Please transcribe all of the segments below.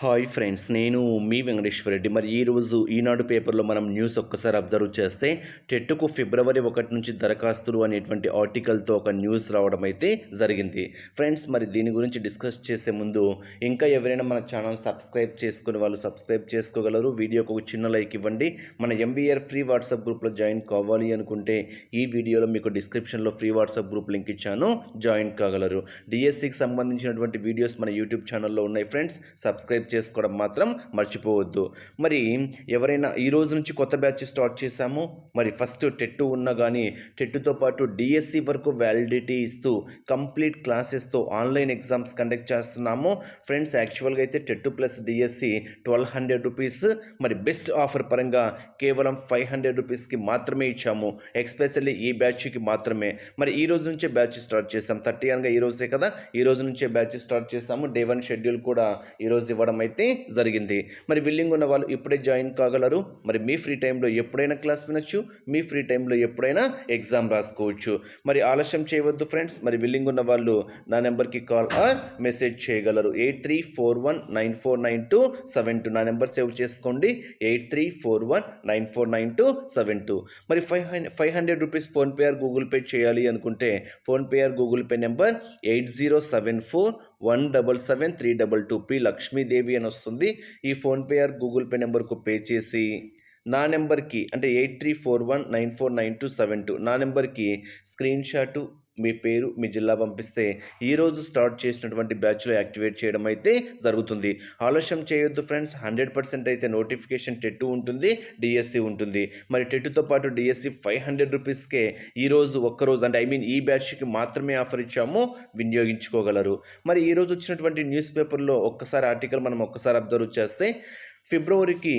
Hi friends నేను మీ వెంకటేశ్వర రెడ్డి. మరి ఈరోజు ఈనాడు పేపర్లో మనం న్యూస్ ఒక్కసారి అబ్జర్వ్ చేస్తే టెట్టుకు ఫిబ్రవరి ఒకటి నుంచి దరఖాస్తులు అనేటువంటి ఆర్టికల్తో ఒక న్యూస్ రావడం అయితే జరిగింది. ఫ్రెండ్స్ మరి దీని గురించి డిస్కస్ చేసే ముందు ఇంకా ఎవరైనా మన ఛానల్ సబ్స్క్రైబ్ చేసుకునే వాళ్ళు సబ్స్క్రైబ్ చేసుకోగలరు. వీడియోకి ఒక చిన్న లైక్ ఇవ్వండి. మన ఎంబీఆర్ ఫ్రీ వాట్సాప్ గ్రూప్లో జాయిన్ కావాలి అనుకుంటే ఈ వీడియోలో మీకు డిస్క్రిప్షన్లో ఫ్రీ వాట్సాప్ గ్రూప్ లింక్ ఇచ్చాను. జాయిన్ కాగలరు. డిఎస్సికి సంబంధించినటువంటి వీడియోస్ మన యూట్యూబ్ ఛానల్లో ఉన్నాయి. ఫ్రెండ్స్ సబ్స్క్రైబ్ చేసుకోవడం మాత్రం మర్చిపోవద్దు. మరి ఎవరైనా ఈ రోజు నుంచి కొత్త బ్యాచ్ స్టార్ట్ చేశాము? మరి ఫస్ట్ టెట్టు ఉన్నా కానీ టెట్టుతో పాటు డిఎస్సి వరకు వ్యాలిడిటీ ఇస్తూ కంప్లీట్ క్లాసెస్తో ఆన్లైన్ ఎగ్జామ్స్ కండక్ట్ చేస్తున్నాము. ఫ్రెండ్స్ యాక్చువల్గా అయితే TET plus DSC twelve hundred rupees. మరి బెస్ట్ ఆఫర్ పరంగా కేవలం ఫైవ్ హండ్రెడ్ రూపీస్కి మాత్రమే ఇచ్చాము. ఎక్స్పెషల్లీ ఈ బ్యాచ్కి మాత్రమే. మరి ఈ రోజు నుంచే బ్యాచ్ స్టార్ట్ చేసాం థర్టీ అనగా ఈ రోజే కదా? ఈ రోజు నుంచే బ్యాచ్ స్టార్ట్ చేసాము డే వన్ షెడ్యూల్ కూడా ఈ రోజు అయితే జరిగింది. మరి విల్లింగ్ ఉన్న వాళ్ళు ఇప్పుడే జాయిన్ కాగలరు? మరి మీ ఫ్రీ టైంలో ఎప్పుడైనా క్లాస్ వినొచ్చు? మీ ఫ్రీ టైంలో ఎప్పుడైనా ఎగ్జామ్ రాసుకోవచ్చు. మరి ఆలస్యం చేయవద్దు ఫ్రెండ్స్. మరి విల్లింగ్ ఉన్న వాళ్ళు నా నెంబర్కి కాల్ ఆర్ మెసేజ్ చేయగలరు. Eight three four one nine four nine two seven two నా నెంబర్ సేవ్ చేసుకోండి. Eight three four one nine four nine two seven two. మరి five hundred five hundred rupees PhonePe or Google Pay చేయాలి అనుకుంటే PhonePe or Google Pay number eight zero seven four one double seven three double two P Lakshmidevi అని వస్తుంది. ఈ PhonePe or Google Pay నెంబర్కు pay చేసి నా నెంబర్కి అంటే eight three four one nine four nine two seven two నా నెంబర్కి స్క్రీన్ షాటు మీ పేరు మీ జిల్లా పంపిస్తే ఈరోజు స్టార్ట్ చేసినటువంటి బ్యాచ్లో యాక్టివేట్ చేయడం అయితే జరుగుతుంది. ఆలస్యం చేయొద్దు ఫ్రెండ్స్. హండ్రెడ్ పర్సెంట్ అయితే నోటిఫికేషన్ టెట్టు ఉంటుంది డిఎస్సి ఉంటుంది. మరి టెట్టుతో పాటు డిఎస్సి ఫైవ్ హండ్రెడ్ రూపీస్కే ఈరోజు ఒక్కరోజు అంటే ఐ మీన్ ఈ బ్యాచ్కి మాత్రమే ఆఫర్ ఇచ్చాము వినియోగించుకోగలరు. మరి ఈరోజు వచ్చినటువంటి న్యూస్ పేపర్లో ఒక్కసారి ఆర్టికల్ మనం ఒక్కసారి అబ్జర్వ్ చేస్తే ఫిబ్రవరికి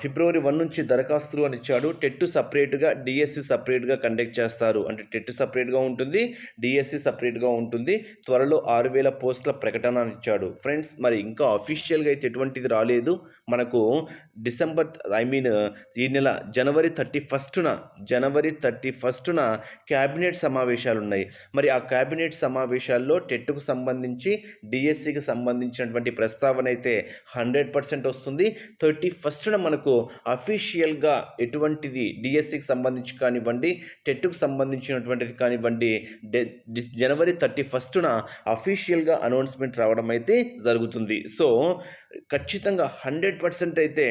ఫిబ్రవరి వన్ నుంచి దరఖాస్తులు అని ఇచ్చాడు. టెట్ సపరేట్గా డిఎస్సి సపరేట్గా కండక్ట్ చేస్తారు. అంటే టెట్ సపరేట్గా ఉంటుంది డిఎస్సి సపరేట్గా ఉంటుంది. త్వరలో ఆరు వేల పోస్టుల ప్రకటన అని ఇచ్చాడు. ఫ్రెండ్స్ మరి ఇంకా అఫీషియల్గా అయితే ఎటువంటిది రాలేదు. మనకు డిసెంబర్ ఐ మీన్ ఈ నెల జనవరి థర్టీ ఫస్ట్న జనవరి థర్టీ ఫస్ట్న క్యాబినెట్ సమావేశాలు ఉన్నాయి. మరి ఆ క్యాబినెట్ సమావేశాల్లో టెట్కు సంబంధించి డిఎస్సికి సంబంధించినటువంటి ప్రస్తావన అయితే హండ్రెడ్ పర్సెంట్ వస్తుంది. థర్టీ ఫస్ట్న మనకు అఫీషియల్గా ఎటువంటిది డిఎస్సికి సంబంధించి కానివ్వండి టెట్కు సంబంధించినటువంటిది కానివ్వండి జనవరి థర్టీ ఫస్ట్న అఫీషియల్గా అనౌన్స్మెంట్ రావడం అయితే జరుగుతుంది. సో ఖచ్చితంగా హండ్రెడ్ పర్సెంట్ అయితే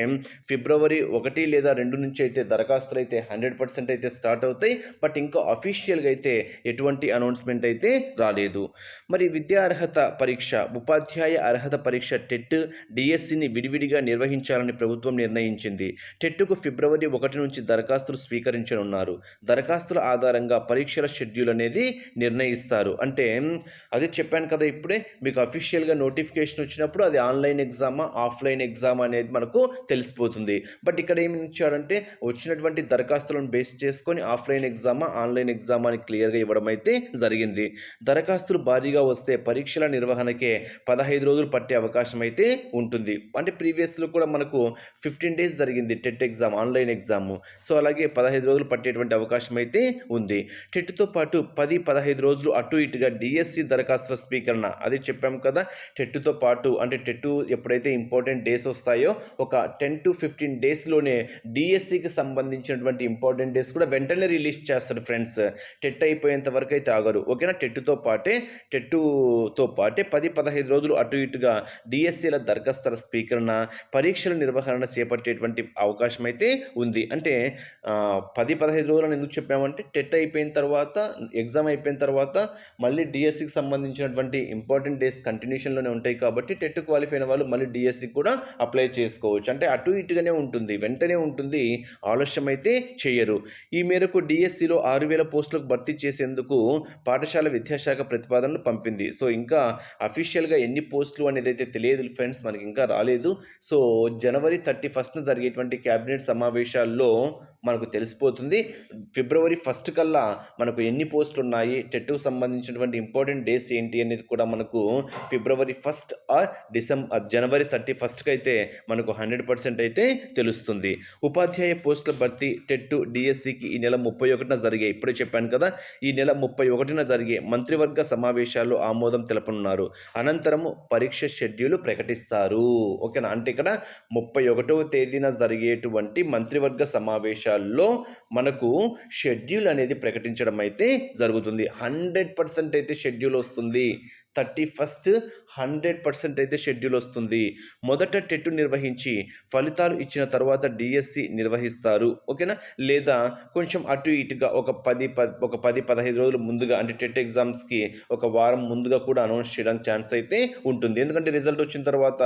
ఫిబ్రవరి ఒకటి లేదా రెండు నుంచి అయితే దరఖాస్తులు అయితే హండ్రెడ్ పర్సెంట్ అయితే స్టార్ట్ అవుతాయి. బట్ ఇంకా అఫీషియల్గా అయితే ఎటువంటి అనౌన్స్మెంట్ అయితే రాలేదు. మరి విద్యా అర్హత పరీక్ష ఉపాధ్యాయ అర్హత పరీక్ష టెట్ డిఎస్సిని విడివిడిగా నిర్వహించాలని ప్రభుత్వం నిర్ణయించింది. టెట్కు ఫిబ్రవరి ఒకటి నుంచి దరఖాస్తులు స్వీకరించనున్నారు. దరఖాస్తుల ఆధారంగా పరీక్షల షెడ్యూల్ అనేది నిర్ణయిస్తారు. అంటే అదే చెప్పాను కదా ఇప్పుడే మీకు అఫీషియల్గా నోటిఫికేషన్ వచ్చినప్పుడు అది ఆన్లైన్ ఎగ్జామ్ ఆఫ్లైన్ ఎగ్జామ్ అనేది మనకు తెలిసిపోతుంది. బట్ ఇక్కడ ఏమి ఇచ్చారంటే వచ్చినటువంటి దరఖాస్తులను బేస్ చేసుకొని ఆఫ్లైన్ ఎగ్జామా ఆన్లైన్ ఎగ్జామా అని క్లియర్గా ఇవ్వడం అయితే జరిగింది. దరఖాస్తులు భారీగా వస్తే పరీక్షల నిర్వహణకే పదహైదు రోజులు పట్టే అవకాశం అయితే ఉంటుంది. అంటే ప్రీవియస్లో కూడా మనకు ఫిఫ్టీన్ డేస్ జరిగింది TET exam online exam. So అలాగే పదహైదు రోజులు పట్టేటువంటి అవకాశం అయితే ఉంది. టెట్తో పాటు పది పదహైదు రోజులు అటు ఇటుగా డిఎస్సి దరఖాస్తుల స్వీకరణ అది చెప్పాం కదా టెట్తో పాటు అంటే టెట్ ఎప్పుడైతే ఇంపార్టెంట్ డేస్ వస్తాయో ఒక టెన్ టు ఫిఫ్టీన్ డేస్లోనే డిఎస్సికి సంబంధించినటువంటి ఇంపార్టెంట్ డేస్ కూడా వెంటనే రిలీజ్ చేస్తారు ఫ్రెండ్స్ టెట్ అయిపోయేంత వరకు అయితే ఆగరు. ఓకేనా? టెట్తో పాటే టెట్టుతో పాటే పది పదహైదు రోజులు అటు ఇటుగా డిఎస్సీల దరఖాస్తుల స్వీకరణ పరీక్షల నిర్వహణ చేపట్టేటువంటి అవకాశం అయితే ఉంది. అంటే పది పదహైదు రోజులు ఎందుకు చెప్పామంటే టెట్ అయిపోయిన తర్వాత ఎగ్జామ్ అయిపోయిన తర్వాత మళ్ళీ డిఎస్సికి సంబంధించినటువంటి ఇంపార్టెంట్ డేస్ కంటిన్యూషన్లోనే ఉంటాయి కాబట్టి టెట్ క్వాలిఫై అయిన వాళ్ళు మళ్ళీ డిఎస్సి కూడా అప్లై చేసుకోవచ్చు. అంటే అటు ఇటుగానే ఉంటుంది. వెంటనే ఉంటుంది. ఆలస్యం అయితే చేయరు. ఈ మేరకు డిఎస్సిలో ఆరు వేల పోస్టులకు భర్తీ చేసేందుకు పాఠశాల విద్యాశాఖ ప్రతిపాదనలు పంపింది. సో ఇంకా అఫీషియల్గా ఎన్ని పోస్టులు అనేది అయితే తెలియదు ఫ్రెండ్స్. మనకి ఇంకా రాలేదు. సో జనవరి థర్టీ ఫస్ట్న జరిగేటువంటి క్యాబినెట్ సమావేశాల్లో మనకు తెలిసిపోతుంది. ఫిబ్రవరి ఫస్ట్ కల్లా మనకు ఎన్ని పోస్టులు ఉన్నాయి టెట్కు సంబంధించినటువంటి ఇంపార్టెంట్ డేస్ ఏంటి అనేది కూడా మనకు ఫిబ్రవరి ఫస్ట్ ఆర్ డిసెంబర్ జనవరి థర్టీ ఫస్ట్కి అయితే మనకు హండ్రెడ్ పర్సెంట్ అయితే తెలుస్తుంది. ఉపాధ్యాయ పోస్టుల భర్తీ టెట్ డిఎస్సికి ఈ నెల ముప్పై ఒకటిన జరిగే ఇప్పుడే చెప్పాను కదా ఈ నెల ముప్పై ఒకటిన జరిగే మంత్రివర్గ సమావేశాల్లో ఆమోదం తెలపనున్నారు. అనంతరము పరీక్ష షెడ్యూల్ ప్రకటిస్తారు. ఓకేనా? అంటే ఇక్కడ ముప్పై ఒకటవ తేదీన జరిగేటువంటి మంత్రివర్గ సమావేశాల్లో మనకు షెడ్యూల్ అనేది ప్రకటించడం అయితే జరుగుతుంది. హండ్రెడ్ పర్సెంట్ అయితే షెడ్యూల్ వస్తుంది. థర్టీ ఫస్ట్ హండ్రెడ్ పర్సెంట్ అయితే షెడ్యూల్ వస్తుంది. మొదట టెట్ నిర్వహించి ఫలితాలు ఇచ్చిన తర్వాత డిఎస్సి నిర్వహిస్తారు. ఓకేనా? లేదా కొంచెం అటు ఇటుగా ఒక పది ఒక పది పదహైదు రోజులు ముందుగా అంటే టెట్ ఎగ్జామ్స్కి ఒక వారం ముందుగా కూడా అనౌన్స్ చేయడానికి ఛాన్స్ అయితే ఉంటుంది. ఎందుకంటే రిజల్ట్ వచ్చిన తర్వాత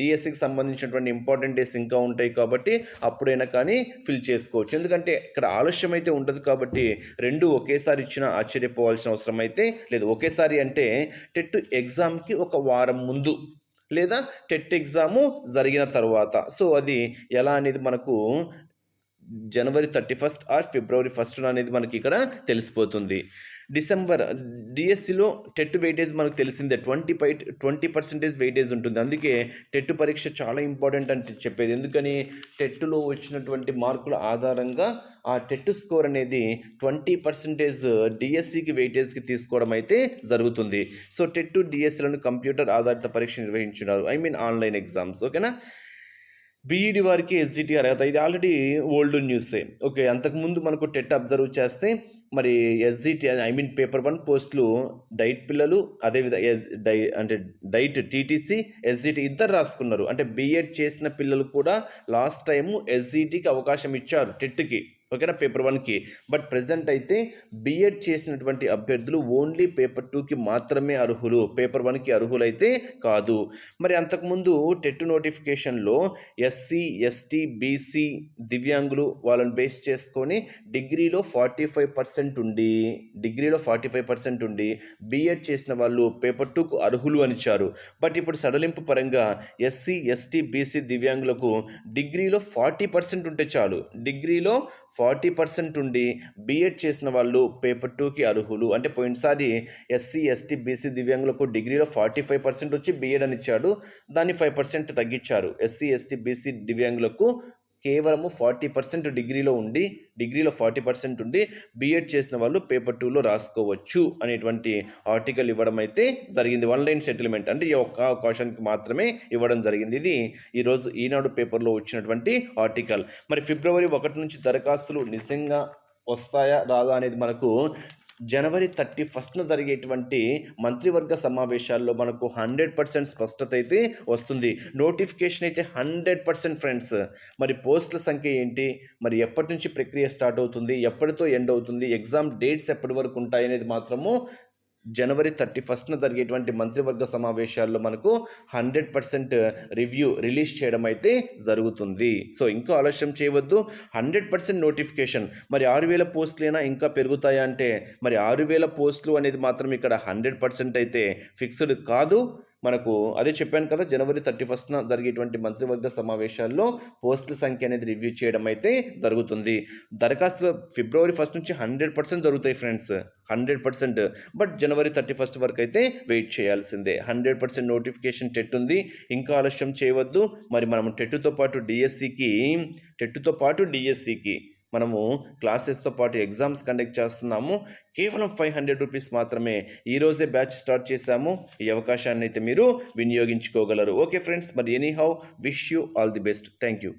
డిఎస్సికి సంబంధించినటువంటి ఇంపార్టెంట్ డేస్ ఇంకా ఉంటాయి కాబట్టి అప్పుడైనా కానీ ఫిల్ చేసుకోవచ్చు. ఎందుకంటే ఇక్కడ ఆలస్యం అయితే ఉంటుంది కాబట్టి రెండు ఒకేసారి ఇచ్చినా ఆశ్చర్యపోవాల్సిన అవసరం అయితే లేదు. ఒకేసారి అంటే టెట్ ఎగ్జామ్కి ఒక వారం ముందు లేదా టెట్ ఎగ్జాము జరిగిన తర్వాత. సో అది ఎలా అనేది మనకు January thirty first or February first అనేది మనకి ఇక్కడ తెలిసిపోతుంది. డిసెంబర్ డిఎస్సిలో టెట్ వెయిటేజ్ మనకు తెలిసిందే. ట్వంటీ పై ట్వంటీ పర్సెంటేజ్ వెయిటేజ్ ఉంటుంది. అందుకే టెట్ పరీక్ష చాలా ఇంపార్టెంట్ అని చెప్పేది. ఎందుకని? టెట్లో వచ్చినటువంటి మార్కుల ఆధారంగా ఆ టెట్ స్కోర్ అనేది ట్వంటీ పర్సెంటేజ్ డిఎస్సికి వెయిటేజ్కి తీసుకోవడం అయితే జరుగుతుంది. సో టెట్ డిఎస్సిలను కంప్యూటర్ ఆధారిత పరీక్ష నిర్వహించున్నారు ఐ మీన్ ఆన్లైన్ ఎగ్జామ్స్. ఓకేనా? బీఈడి వారికి ఎస్జిటి అర్హత. ఇది ఆల్రెడీ ఓల్డ్ న్యూసే. ఓకే అంతకుముందు మనకు టెట్ అబ్జర్వ్ చేస్తే మరి SGT I mean paper one పోస్టులు డైట్ పిల్లలు అదేవిధంగా ఎస్ డై అంటే డైట్ టీటీసీ ఎస్జిటి ఇద్దరు రాసుకున్నారు. అంటే బీఎడ్ చేసిన పిల్లలు కూడా లాస్ట్ టైము ఎస్జిటికి అవకాశం ఇచ్చారు టెట్కి. ఓకేనా? పేపర్ వన్కి. బట్ ప్రజెంట్ అయితే బీఎడ్ చేసినటువంటి అభ్యర్థులు ఓన్లీ పేపర్ టూకి మాత్రమే అర్హులు. పేపర్ వన్కి అర్హులైతే కాదు. మరి అంతకుముందు టెట్ నోటిఫికేషన్లో ఎస్సీ ఎస్టీ బీసీ దివ్యాంగులు వాళ్ళని బేస్ చేసుకొని డిగ్రీలో ఫార్టీ ఫైవ్ పర్సెంట్ ఉండి డిగ్రీలో ఫార్టీ ఫైవ్ పర్సెంట్ ఉండి బీఎడ్ చేసిన వాళ్ళు పేపర్ టూకు అర్హులు అనిచ్చారు బట్ ఇప్పుడు సడలింపు పరంగా ఎస్సీ ఎస్టీ బీసీ దివ్యాంగులకు డిగ్రీలో ఫార్టీ పర్సెంట్ ఉంటే చాలు. డిగ్రీలో ఫార్టీ పర్సెంట్ ఉండి బీఎడ్ చేసిన వాళ్ళు పేపర్ టూకి అర్హులు. అంటే పోయినసారి ఎస్సీ ఎస్టీ బీసీ దివ్యాంగులకు డిగ్రీలో ఫార్టీ ఫైవ్ పర్సెంట్ వచ్చి బీఎడ్ అని ఇచ్చాడు. దాన్ని ఫైవ్ పర్సెంట్ తగ్గించారు. ఎస్సీ ఎస్టీ బీసీ దివ్యాంగులకు కేవలము ఫార్టీ పర్సెంట్ డిగ్రీలో ఉండి డిగ్రీలో ఫార్టీ పర్సెంట్ ఉండి బీఎడ్ చేసిన వాళ్ళు పేపర్ టూలో రాసుకోవచ్చు అనేటువంటి ఆర్టికల్ ఇవ్వడం అయితే జరిగింది. వన్ లైన్ సెటిల్మెంట్ అంటే ఈ ఒక్క క్వశ్చన్కి మాత్రమే ఇవ్వడం జరిగింది. ఇది ఈరోజు ఈనాడు పేపర్లో వచ్చినటువంటి ఆర్టికల్. మరి ఫిబ్రవరి ఒకటి నుంచి దరఖాస్తులు నిజంగా వస్తాయా రాదా అనేది మనకు జనవరి థర్టీ ఫస్ట్న జరిగేటువంటి మంత్రివర్గ సమావేశాల్లో మనకు హండ్రెడ్ పర్సెంట్ స్పష్టత అయితే వస్తుంది. నోటిఫికేషన్ అయితే హండ్రెడ్ పర్సెంట్ ఫ్రెండ్స్. మరి పోస్టుల సంఖ్య ఏంటి? మరి ఎప్పటి నుంచి ప్రక్రియ స్టార్ట్ అవుతుంది? ఎప్పటితో ఎండ్ అవుతుంది? ఎగ్జామ్ డేట్స్ ఎప్పటి వరకు ఉంటాయి అనేది మాత్రము జనవరి థర్టీ ఫస్ట్న జరిగేటువంటి మంత్రివర్గ సమావేశాల్లో మనకు హండ్రెడ్ పర్సెంట్ రివ్యూ రిలీజ్ చేయడం అయితే జరుగుతుంది. సో ఇంకా ఆలస్యం చేయవద్దు. Hundred percent notification. మరి ఆరు వేల పోస్టులైనా ఇంకా పెరుగుతాయా అంటే మరి ఆరు వేల పోస్టులు అనేది మాత్రం ఇక్కడ హండ్రెడ్ పర్సెంట్ అయితే ఫిక్స్డ్ కాదు. మనకు అదే చెప్పాను కదా జనవరి థర్టీ ఫస్ట్న జరిగేటువంటి మంత్రివర్గ సమావేశాల్లో పోస్టుల సంఖ్య అనేది రివ్యూ చేయడం అయితే జరుగుతుంది. దరఖాస్తులు ఫిబ్రవరి ఫస్ట్ నుంచి హండ్రెడ్ పర్సెంట్ జరుగుతాయి friends hundred percent. But January thirty first వరకు అయితే వెయిట్ చేయాల్సిందే. హండ్రెడ్ పర్సెంట్ నోటిఫికేషన్ టెట్ ఉంది ఇంకా ఆలస్యం చేయవద్దు. మరి మనం టెట్టుతో పాటు డిఎస్సికి టెట్టుతో పాటు డిఎస్సికి మనము క్లాసెస్తో పాటు ఎగ్జామ్స్ కండక్ట్ చేస్తున్నాము. కేవలం ఫైవ్ హండ్రెడ్ రూపీస్ మాత్రమే ఈరోజే బ్యాచ్ స్టార్ట్ చేశాము. ఈ అవకాశాన్ని అయితే మీరు వినియోగించుకోగలరు. ఓకే ఫ్రెండ్స్ మరి anyhow wish you all the best. Thank you